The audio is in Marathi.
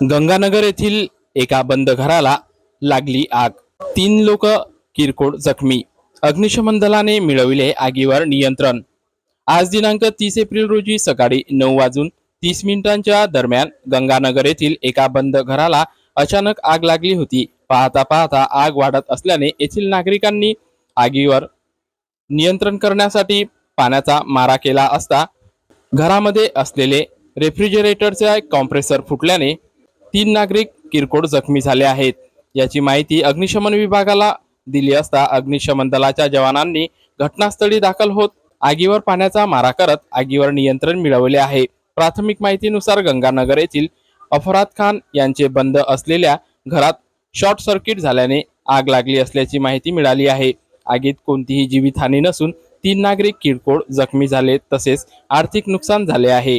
गंगानगर येथील एका बंद घराला लागली आग. तीन लोक किरकोळ जखमी. अग्निशमन दलाने मिळविले आगीवर नियंत्रण. आज दिनांक तीस एप्रिल रोजी सकाळी नऊ वाजून तीस मिनिटांच्या दरम्यान गंगानगर येथील एका बंद घराला अचानक आग लागली होती. पाहता पाहता आग वाढत असल्याने येथील नागरिकांनी आगीवर नियंत्रण करण्यासाठी पाण्याचा मारा केला असता घरामध्ये असलेले रेफ्रिजरेटरचे कॉम्प्रेसर फुटल्याने तीन नागरिक किरकोळ जखमी झाले आहेत. याची माहिती अग्निशमन विभागाला दिली असता अग्निशमन दलाच्या जवानांनी घटनास्थळी दाखल होत आगीवर पाण्याचा मारा करत आगीवर नियंत्रण मिळवले आहे. प्राथमिक माहितीनुसार गंगानगर येथील अफराद खान यांचे बंद असलेल्या घरात शॉर्ट सर्किट झाल्याने आग लागली असल्याची माहिती मिळाली आहे. आगीत कोणतीही जीवितहानी नसून तीन नागरिक किरकोळ जखमी झाले तसेच आर्थिक नुकसान झाले आहे.